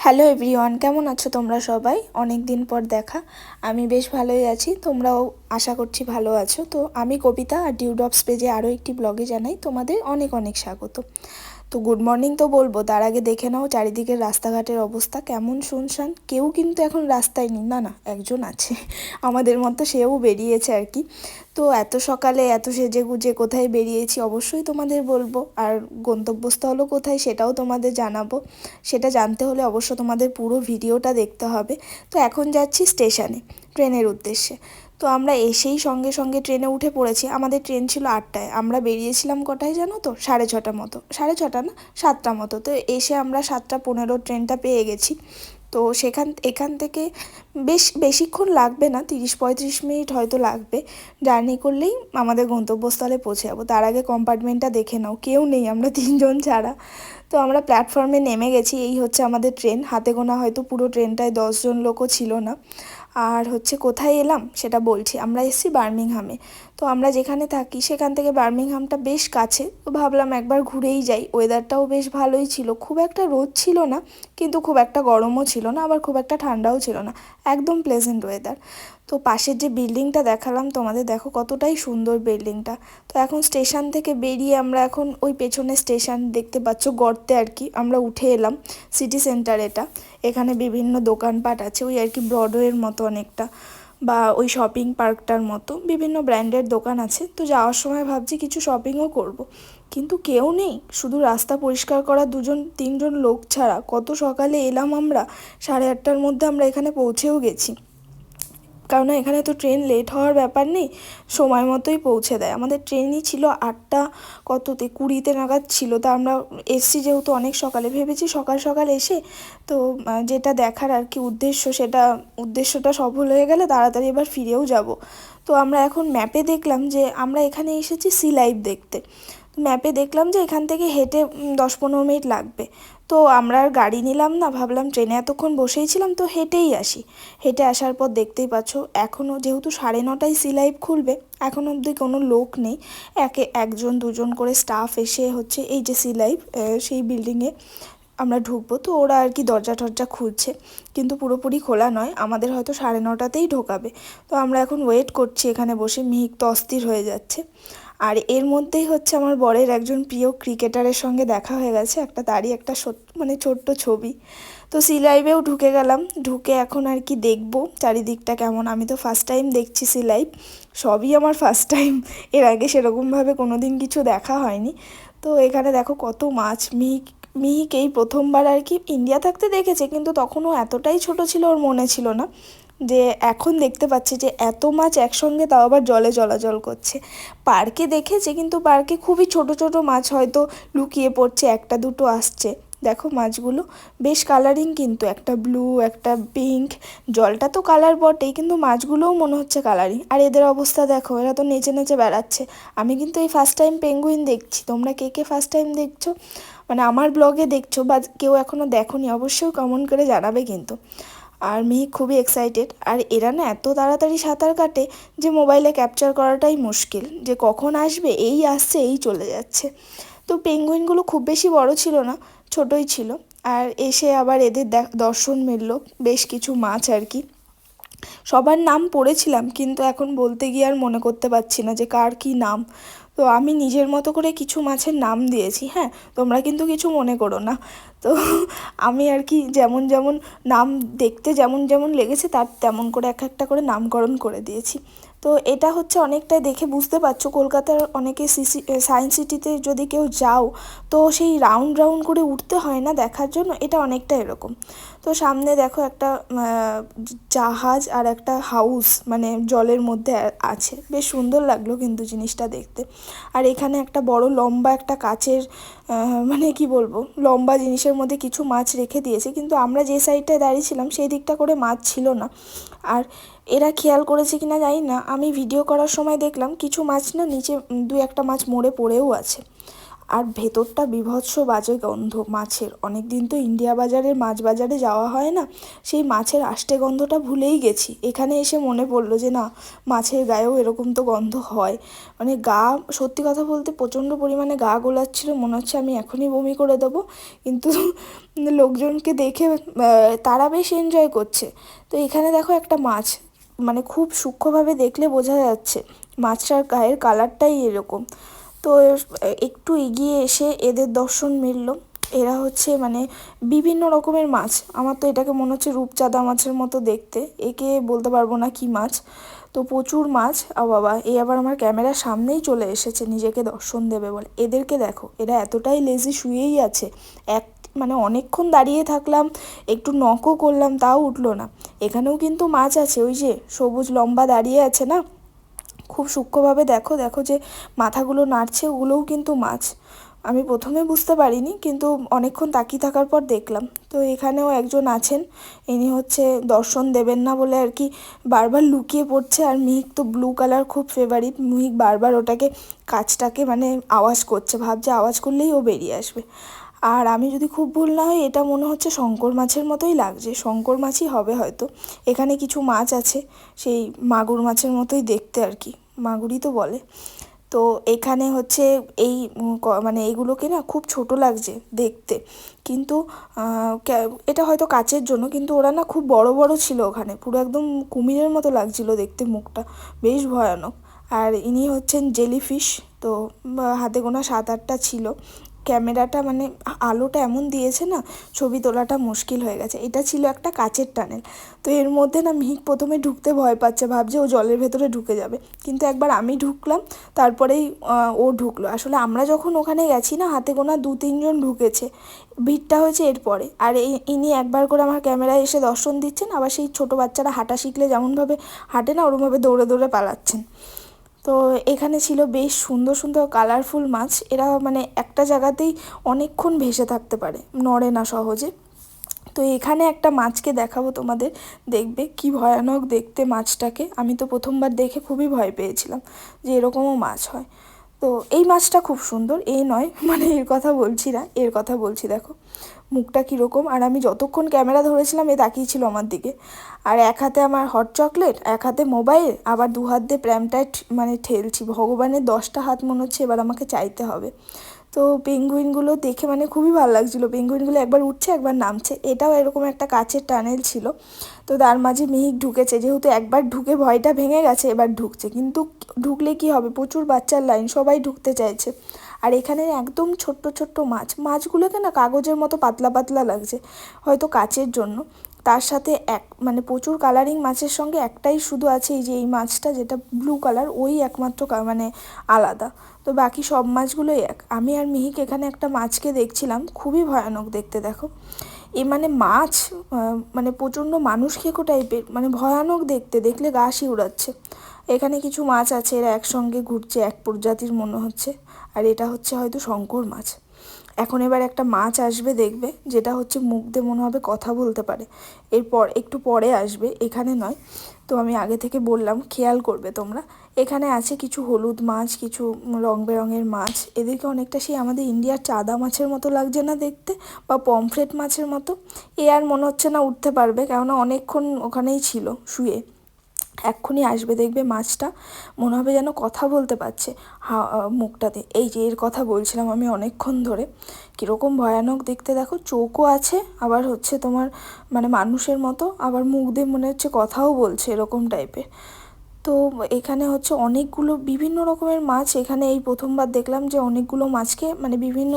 Hello everyone কেমন আছো তোমরা সবাই? অনেক দিন পর দেখা। আমি বেশ ভালোই আছি, তোমরাও আশা করছি ভালো আছো। তো আমি কবিতা আর ডিউডপস পেজে আরও একটি ব্লগে জানাই। তোমাদের অনেক অনেক স্বাগত। তো গুড মর্নিং তো বলব। তার আগে দেখে নাও চারিদিকের রাস্তাঘাটের অবস্থা কেমন শুনশান। কেউ কিন্তু এখন রাস্তায় নেই। না না, একজন আছে। আমাদের মতো সেও বেরিয়েছে আর কি। তো এত সকালে এত সেজে গুজে কোথায় বেরিয়েছি অবশ্যই তোমাদের বলব। আর গন্তব্যস্থলও কোথায় সেটাও তোমাদের জানাব। সেটা জানতে হলে অবশ্য তোমাদের পুরো ভিডিওটা দেখতে হবে। তো এখন যাচ্ছি স্টেশনে, ট্রেনের উদ্দেশ্যে। তো আমরা এসেই সঙ্গে সঙ্গে ট্রেনে উঠে পড়েছি। আমাদের ট্রেন ছিল আটটায়। আমরা বেরিয়েছিলাম কটায় জানো তো? সাড়ে ছটা মতো। সাড়ে ছটা না? সাতটা মতো। তো এসে আমরা সাতটা পনেরো ট্রেনটা পেয়ে গেছি। তো সেখান, এখান থেকে বেশ, বেশিক্ষণ লাগবে না, তিরিশ পঁয়ত্রিশ মিনিট হয়তো লাগবে। জার্নি করলেই আমাদের গন্তব্যস্থলে পৌঁছে যাব তার আগে কম্পার্টমেন্টটা দেখে নাও। কেউ নেই আমরা তিনজন ছাড়া। তো আমরা প্ল্যাটফর্মে নেমে গেছি। এই হচ্ছে আমাদের ট্রেন। হাতে গোনা হয়তো পুরো ট্রেনটায় দশজন লোকও ছিল না। আর হচ্ছে কোথায় এলাম সেটা বলছি। আমরা এসেছি বার্মিংহামে। তো আমরা যেখানে থাকি সেখান থেকে বার্মিংহামটা বেশ কাছে। তো ভাবলাম একবার ঘুরেই যাই। ওয়েদারটাও বেশ ভালোই ছিল। খুব একটা রোদ ছিল না, কিন্তু খুব একটা গরমও ছিল না, আবার খুব একটা ঠান্ডাও ছিল না। একদম প্লেজেন্ট ওয়েদার তো পাশের যে বিল্ডিংটা দেখালাম তোমাদের, দেখো কতটাই সুন্দর বিল্ডিংটা। তো এখন স্টেশন থেকে বেরিয়ে আমরা এখন ওই পেছনে স্টেশন দেখতে পাচ্ছ গর্তে আর কি। আমরা উঠে এলাম সিটি সেন্টার এটা এখানে বিভিন্ন দোকানপাট আছে। ওই আর কি ব্রডওয়ের মতো অনেকটা। বা ওই শপিং পার্কটার মতো। বিভিন্ন ব্র্যান্ডের দোকান আছে। তো যাওয়ার সময় ভাবছি কিছু শপিংও করব। কিন্তু কেউ নেই। শুধু রাস্তা পরিষ্কার করা দুজন, তিনজন লোক ছাড়া। কত সকালে এলাম আমরা? সাড়ে আটটার মধ্যে আমরা এখানে পৌঁছেও গেছি। কারণ এখানে তো ট্রেন লেট হওয়ার ব্যাপার নেই, সময় মতোই পৌঁছে দেয়। আমাদের ট্রেনই ছিল আটটা কততে কুড়িতে নাগাদ ছিল। তা আমরা এসছি যেহেতু অনেক সকালে, ভেবেছি সকাল সকাল এসে তো যেটা দেখার আর কি উদ্দেশ্য, সেটা উদ্দেশ্যটা সফল হয়ে গেলে তাড়াতাড়ি এবার ফিরেও যাব। তো আমরা এখন ম্যাপে দেখলাম যে, আমরা এখানে এসেছি সি লাইভ দেখতে। ম্যাপে দেখলাম যে, এখান থেকে হেঁটে দশ পনেরো মিনিট লাগবে। তো আমরা আর গাড়ি নিলাম না, ভাবলাম ট্রেনে এতক্ষণ বসেই ছিলাম তো হেঁটেই আসি। হেঁটে আসার পর দেখতেই পাচ্ছ এখনও যেহেতু সাড়ে নটায় সি লাইভ খুলবে, এখন অবধি কোনো লোক নেই। একে একজন, দুজন করে স্টাফ এসে হচ্ছে এই যে সি লাইভ সেই বিল্ডিংয়ে আমরা ঢুকবো। তো ওরা আর কি দরজা টরজা খুলছে, কিন্তু পুরোপুরি খোলা নয়, আমাদের হয়তো সাড়ে নটাতেই ঢোকাবে। তো আমরা এখন ওয়েট করছি এখানে বসে, মিহিক তো অস্থির হয়ে যাচ্ছে। আর এর মধ্যেই হচ্ছে আমার বরের একজন প্রিয় ক্রিকেটারের সঙ্গে দেখা হয়ে গেছে, একটা তারই একটা মানে ছোট্ট ছবি। তো সি লাইভেও ঢুকে গেলাম, ঢুকে এখন আর কি দেখব, চারিদিকটা কেমন। আমি তো ফার্স্ট টাইম দেখছি সি লাইভ সবই আমার ফার্স্ট টাইম এর আগে সেরকমভাবে কোনো দিন কিছু দেখা হয়নি। তো এখানে দেখো কত মাছ, মিহিক মিহিক এই প্রথমবার আর কি ইন্ডিয়া থাকতে দেখেছে, কিন্তু তখনও এতটাই ছোট ছিল ওর মনে ছিল না। যে এখন দেখতে পাচ্ছি যে এত মাছ একসঙ্গে তাও আবার জলে চলাচল করছে। পার্কে দেখেছে কিন্তু পার্কে খুবই ছোট ছোট মাছ হয়তো লুকিয়ে পড়ছে, একটা দুটো আসছে। দেখো মাছগুলো, বেশ কালারিং কিন্তু, একটা ব্লু একটা পিঙ্ক জলটা তো কালার বটেই, কিন্তু মাছগুলোও মনে হচ্ছে কালারিং আর এদের অবস্থা দেখো, এরা তো নেচে নেচে বেড়াচ্ছে। আমি কিন্তু এই ফার্স্ট টাইম পেঙ্গুইন দেখছি। তোমরা কে কে ফার্স্ট টাইম দেখছ? মানে আমার ব্লগে দেখছ, বা কেউ এখনও দেখোনি, অবশ্যই কমেন্ট করে জানাবে কিন্তু। আর মিহিক খুবই এক্সাইটেড আর এরা না এত তাড়াতাড়ি সাঁতার কাটে যে মোবাইলে ক্যাপচার করাটাই মুশকিল। যে কখন আসবে, এই আসছে, এই চলে যাচ্ছে। তো পেঙ্গুইনগুলো খুব বেশি বড় ছিল না, ছোটই ছিল। আর এসে আবার এদের দর্শন মিলল, বেশ কিছু মাছ আর কি। সবার নাম পড়েছিলাম, কিন্তু এখন বলতে গিয়ে আর মনে করতে পারছি না যে কার কী নাম। তো আমি নিজের মতো করে কিছু মাছের নাম দিয়েছি হ্যাঁ? তোমরা কিন্তু কিছু মনে করো না। তো আমি আর কি যেমন যেমন নাম দেখতে যেমন যেমন লেগেছে তার তেমন করে এক একটা করে নামকরণ করে দিয়েছি। তো এটা হচ্ছে অনেকটাই দেখে বুঝতে পারছ। কলকাতার অনেকে সিসি সায়েন্স সিটিতে যদি কেউ যাও, তো সেই রাউন্ড রাউন্ড করে উঠতে হয় না দেখার জন্য, এটা অনেকটা এরকম। তো সামনে দেখো একটা জাহাজ আর একটা হাউস মানে জলের মধ্যে আছে। বেশ সুন্দর লাগল কিন্তু জিনিসটা দেখতে। আর এখানে একটা বড় লম্বা একটা কাচের মানে কি বলব, লম্বা জিনিসের মধ্যে কিছু মাছ রেখে দিয়েছে। কিন্তু আমরা যে সাইডটায় দাঁড়িয়েছিলাম, সেই দিকটা করে মাছ ছিল না। আর এরা খেয়াল করেছে কি না জানি না। আমি ভিডিও করার সময় দেখলাম কিছু মাছ না নিচে দু একটা মাছ মরে পড়েও আছে। আর ভেতরটা বিভৎস বাজে গন্ধ মাছের। অনেক দিন তো ইন্ডিয়া বাজারের মাছ বাজারে যাওয়া হয় না, সেই মাছের আষ্টে গন্ধটা ভুলেই গেছি। এখানে এসে মনে পড়ল যে না, মাছের গায়েও এরকম তো গন্ধ হয়। মানে গা, সত্যি কথা বলতে প্রচণ্ড পরিমাণে গা গোলাচ্ছিল, মনে হচ্ছে আমি এখনই বমি করে দেবো। কিন্তু লোকজনকে দেখে তারা বেশ এনজয় করছে। তো এখানে দেখো একটা মাছ। মানে খুব সূক্ষ্মভাবে দেখলে বোঝা যাচ্ছে মাছটার গায়ের কালারটাই এরকম। তো একটু এগিয়ে এসে এদের দর্শন মিলল। এরা হচ্ছে মানে বিভিন্ন রকমের মাছ। আমার তো এটাকে মনে হচ্ছে রূপচাঁদা মাছের মতো দেখতে। একে বলতে পারব না কি মাছ। তো প্রচুর মাছ। ও বাবা, এ আবার আমার ক্যামেরার সামনেই চলে এসেছে, নিজেকে দর্শন দেবে বলে। এদেরকে দেখো, এরা এতটাই লেজি শুয়েই আছে। এক মানে অনেকক্ষণ দাঁড়িয়ে থাকলাম, একটু নখও করলাম, তাও উঠল না। এখানেও কিন্তু মাছ আছে, ওই যে সবুজ লম্বা দাঁড়িয়ে আছে না? খুব সূক্ষ্মভাবে দেখো দেখো যে মাথাগুলো নাড়ছে, ওগুলোও কিন্তু মাছ। আমি প্রথমে বুঝতে পারিনি, কিন্তু অনেকক্ষণ তাকিয়ে থাকার পর দেখলাম। তো এখানেও একজন আছেন, ইনি হচ্ছে দর্শন দেবেন না বলে আর কি বারবার লুকিয়ে পড়ছে। আর মিহিক তো ব্লু কালার খুব ফেভারিট মিহিক বারবার ওটাকে, কাজটাকে মানে আওয়াজ করছে, ভাবছে আওয়াজ করলেই ও বেরিয়ে আসবে। আর আমি যদি খুব ভুল না হয়, এটা মনে হচ্ছে শঙ্কর মাছের মতোই লাগছে। শঙ্কর মাছই হবে হয়তো। এখানে কিছু মাছ আছে, সেই মাগুর মাছের মতোই দেখতে আর কি। মাগুরই তো বলে। তো এখানে হচ্ছে এই মানে এইগুলোকে না খুব ছোট লাগছে দেখতে। কিন্তু এটা হয়তো কাচের জন্য, কিন্তু ওরা না খুব বড় বড় ছিল ওখানে। পুরো একদম কুমিরের মতো লাগছিল দেখতে মুখটা। বেশ ভয়ানক। আর ইনি হচ্ছেন জেলিফিশ, তো হাতে গোনা সাত আটটা ছিল। ক্যামেরাটা মানে আলোটা এমন দিয়েছে না, ছবি তোলাটা মুশকিল হয়ে গেছে। এটা ছিল একটা কাচের টানেল। তো এর মধ্যে না মিহিক প্রথমে ঢুকতে ভয় পাচ্ছে, ভাবছে ও জলের ভেতরে ঢুকে যাবে। কিন্তু একবার আমি ঢুকলাম, তারপরেই ও ঢুকলো। আসলে আমরা যখন ওখানে গেছি না, হাতে গোনা দু তিনজন ঢুকেছে। ভিড়টা হয়েছে এরপরে আর ইনি একবার করে আমার ক্যামেরায় এসে দর্শন দিচ্ছেন, আবার সেই ছোটো বাচ্চারা হাঁটা শিখলে যেমনভাবে হাঁটে না, ওরমভাবে দৌড়ে দৌড়ে পালাচ্ছেন। তো এখানে ছিল বেশ সুন্দর সুন্দর কালারফুল মাছ। এরা মানে একটা জায়গাতেই অনেকক্ষণ ভেসে থাকতে পারে, নড়ে না সহজে। তো এখানে একটা মাছকে দেখাবো তোমাদের। দেখবে কি ভয়ানক দেখতে মাছটাকে। আমি তো প্রথমবার দেখে খুবই ভয় পেয়েছিলাম যে এরকমও মাছ হয়। তো এই মাছটা খুব সুন্দর। এই নয় মানে এর কথা বলছি না, এর কথা বলছি, দেখো। মুখটা কীরকম? আর আমি যতক্ষণ ক্যামেরা ধরেছিলাম, এ তাকিয়েছিল আমার দিকে। আর এক হাতে আমার হট চকলেট এক হাতে মোবাইল আবার দু হাত দিয়ে প্র্যামটায় মানে ঠেলছি। ভগবানের দশটা হাত মনে হচ্ছে এবার আমাকে চাইতে হবে। তো পেঙ্গুইনগুলো দেখে মানে খুবই ভালো লাগছিল। পেঙ্গুইনগুলো একবার উঠছে, একবার নামছে। এটাও এরকম একটা কাচের টানেল ছিল। তো তার মাঝে মিহিক ঢুকেছে। যেহেতু একবার ঢুকে ভয়টা ভেঙে গেছে, এবার ঢুকছে। কিন্তু ঢুকলে কি হবে? প্রচুর বাচ্চার লাইন সবাই ঢুকতে চাইছে। আর এখানে একদম ছোট্ট ছোট্ট মাছ। মাছগুলোকে না কাগজের মতো পাতলা পাতলা লাগছে, হয়তো কাচের জন্য। তার সাথে এক মানে প্রচুর কালারিং মাছের সঙ্গে একটাই শুধু আছে এই যে এই মাছটা যেটা ব্লু কালার ওই একমাত্র মানে আলাদা। তো বাকি সব মাছগুলোই এক। আমি আর মিহিক এখানে একটা মাছকে দেখছিলাম, খুবই ভয়ানক দেখতে দেখো। এ মানে মাছ মানে প্রচণ্ড মানুষ খেকো টাইপের মানে ভয়ানক দেখতে, দেখলে গা শিউড়াচ্ছে। এখানে কিছু মাছ আছে, এরা একসঙ্গে ঘুরছে, এক প্রজাতির মনে হচ্ছে। আর এটা হচ্ছে হয়তো শঙ্কর মাছ। এখন এবার একটা মাছ আসবে দেখবে, যেটা হচ্ছে মুখ দিয়ে মনে হবে কথা বলতে পারে। এরপর, একটু পরে আসবে, এখানে নয়। তো আমি আগে থেকে বললাম, খেয়াল করবে তোমরা। এখানে আছে কিছু হলুদ মাছ, কিছু রং বেরঙের মাছ। এদেরকে অনেকটা সেই আমাদের ইন্ডিয়ার চাদা মাছের মতো লাগছে না দেখতে, বা পমফ্রেট মাছের মতো। এ আর মনে হচ্ছে না উঠতে পারবে, কেননা অনেকক্ষণ ওখানেই ছিল শুয়ে। এক্ষুনি আসবে, দেখবে মাছটা মনে হবে যেন কথা বলতে পারছে হা মুখটাতে। এই যে এর কথা বলছিলাম আমি অনেকক্ষণ ধরে। কীরকম ভয়ানক দেখতে দেখো, চোখও আছে, আবার হচ্ছে তোমার মানে মানুষের মতো, আবার মুখ দিয়ে মনে হচ্ছে কথাও বলছে এরকম টাইপের তো এখানে হচ্ছে অনেকগুলো বিভিন্ন রকমের মাছ, এখানে এই প্রথমবার দেখলাম যে অনেকগুলো মাছকে মানে বিভিন্ন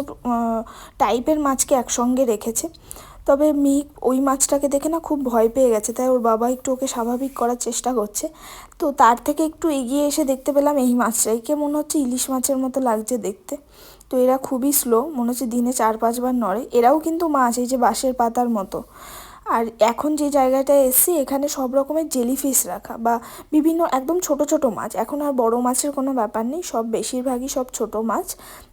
টাইপের মাছকে একসঙ্গে রেখেছে। তবে মিহিক ওই মাছটাকে দেখে না খুব ভয় পেয়ে গেছে। তাই ওর বাবা একটু ওকে স্বাভাবিক করার চেষ্টা করছে। তো তার থেকে একটু এগিয়ে এসে দেখতে পেলাম এই মাছটা। একে মনে হচ্ছে ইলিশ মাছের মতো লাগছে দেখতে। তো এরা খুবই স্লো মনে হচ্ছে দিনে চার, পাঁচবার নড়ে। এরাও কিন্তু মাছ, এই যে বাঁশের পাতার মতো। আর এখন যে জায়গাটায় এসছি, এখানে সব রকমের জেলিফিশ রাখা বা বিভিন্ন একদম ছোট ছোট মাছ। এখন আর বড় মাছের কোনো ব্যাপার নেই, সব বেশিরভাগই সব ছোট মাছ।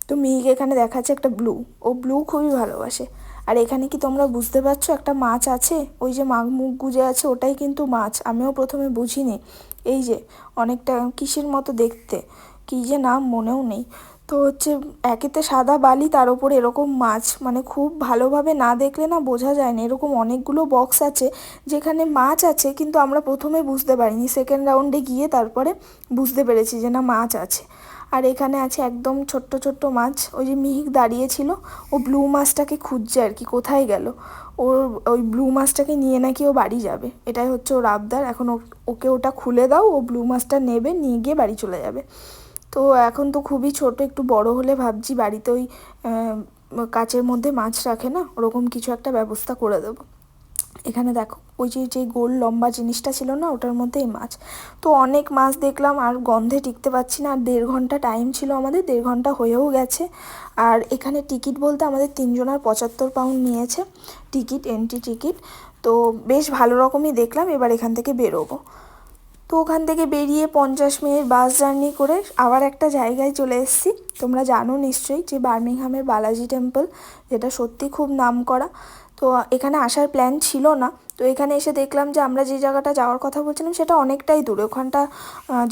তো মিহিক এখানে দেখাচ্ছে একটা ব্লু ও ব্লু খুবই ভালোবাসে। আর এখানে কি তোমরা বুঝতে পারছ একটা মাছ আছে? ওই যে মাঘ মুখ গুজে আছে, ওটাই কিন্তু মাছ। আমিও প্রথমে বুঝিনি। এই যে, অনেকটা কিসের মতো দেখতে। কী যে নাম মনেও নেই। তো হচ্ছে, একেতে সাদা বালি, তার উপরে এরকম মাছ। মানে খুব ভালোভাবে না দেখলে না বোঝা যায় না। এরকম অনেকগুলো বক্স আছে, যেখানে মাছ আছে, কিন্তু আমরা প্রথমে বুঝতে পারিনি। সেকেন্ড রাউন্ডে গিয়ে তারপরে বুঝতে পেরেছি যে না, মাছ আছে। আর এখানে আছে একদম ছোট্ট ছোট্ট মাছ। ওই যে মিহিক দাঁড়িয়েছিল ও ব্লু মাছটাকে খুঁজছে আর কি, কোথায় গেল? ওর ওই ব্লু মাছটাকে নিয়ে নাকি ও বাড়ি যাবে। এটাই হচ্ছে ওর আবদার। এখন ওকে ওটা খুলে দাও, ও ব্লু মাছটা নেবে, নিয়ে গিয়ে বাড়ি চলে যাবে। তো এখন তো খুবই ছোট, একটু বড় হলে ভাবছি বাড়িতে ওই কাচের মধ্যে মাছ রাখে না, ওরকম কিছু একটা ব্যবস্থা করে দেবো। এখানে দেখো, ওই যে যে গোল লম্বা জিনিসটা ছিল না, ওটার মধ্যেই মাছ। তো অনেক মাছ দেখলাম, আর গন্ধে টিকতে পারছি না, আর দেড় ঘণ্টা টাইম ছিল আমাদের, দেড় ঘণ্টা হয়েও গেছে। আর এখানে টিকিট বলতে আমাদের তিনজনের পঁচাত্তর পাউন্ড নিয়েছে, টিকিট এন্ট্রি টিকিট। তো বেশ ভালো রকমই দেখলাম, এবার এখান থেকে বেরোবো। তো ওখান থেকে বেরিয়ে পঞ্চাশ মিনিট বাস জার্নি করে আবার একটা জায়গায় চলে এসেছি। তোমরা জানো নিশ্চয়ই যে বার্মিংহামের বালাজি টেম্পল যেটা সত্যি খুব নাম করা তো এখানে আসার প্ল্যান ছিল না। তো এখানে এসে দেখলাম যে আমরা যে জায়গাটা যাওয়ার কথা বলছিলাম সেটা অনেকটাই দূরে। ওখানটা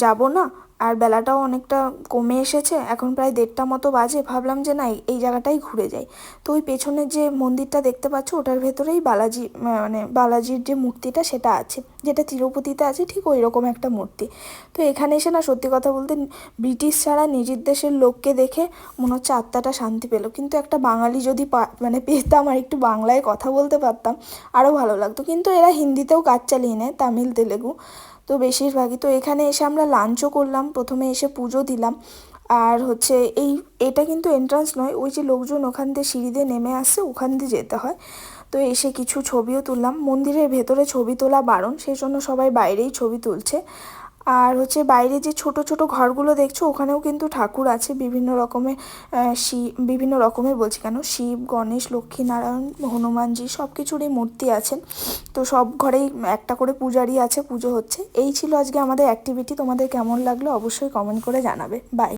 যাব না। আর বেলাটাও অনেকটা কমে এসেছে, এখন প্রায় দেড়টা মতো বাজে। ভাবলাম যে না, এই- জায়গাটাই ঘুরে যাই। তো ওই পেছনের যে মন্দিরটা দেখতে পাচ্ছ, ওটার ভেতরেই বালাজি মানে বালাজির যে মূর্তিটা সেটা আছে, যেটা তিরুপতিতে আছে, ঠিক ওই রকম একটা মূর্তি। তো এখানে এসে না, সত্যি কথা বলতে, ব্রিটিশ ছাড়া নিজের দেশের লোককে দেখে মনে হচ্ছে আত্মাটা শান্তি পেল। কিন্তু একটা বাঙালি যদি মানে পেতাম আর একটু বাংলায় কথা বলতে পারতাম আরও ভালো লাগতো। কিন্তু এরা হিন্দিতেও কাজ চালিয়ে নেয়, তামিল, তেলেগু। তো বেশিরভাগই তো এখানে এসে আমরা লাঞ্চও করলাম, প্রথমে এসে পুজো দিলাম। আর হচ্ছে এই, এটা কিন্তু এন্ট্রান্স নয়, ওই যে লোকজন ওখান দিয়ে সিঁড়িতে নেমে আসছে, ওখান দিয়ে যেতে হয়। তো এসে কিছু ছবিও তুললাম। মন্দিরের ভেতরে ছবি তোলা বারণ সেই জন্য সবাই বাইরেই ছবি তুলছে। আর হচ্ছে বাইরে যে ছোট ছোট ঘরগুলো দেখছ, ওখানেও কিন্তু ঠাকুর আছে বিভিন্ন রকমের শিব বিভিন্ন রকমের বলছি কেন? শিব, গণেশ, লক্ষ্মীনারায়ণ, হনুমানজি সব কিছুরই মূর্তি আছেন তো সব ঘরেই একটা করে পূজারি আছে, পুজো হচ্ছে। এই ছিল আজকে আমাদের অ্যাক্টিভিটি তোমাদের কেমন লাগল অবশ্যই কমেন্ট করে জানাবে। বাই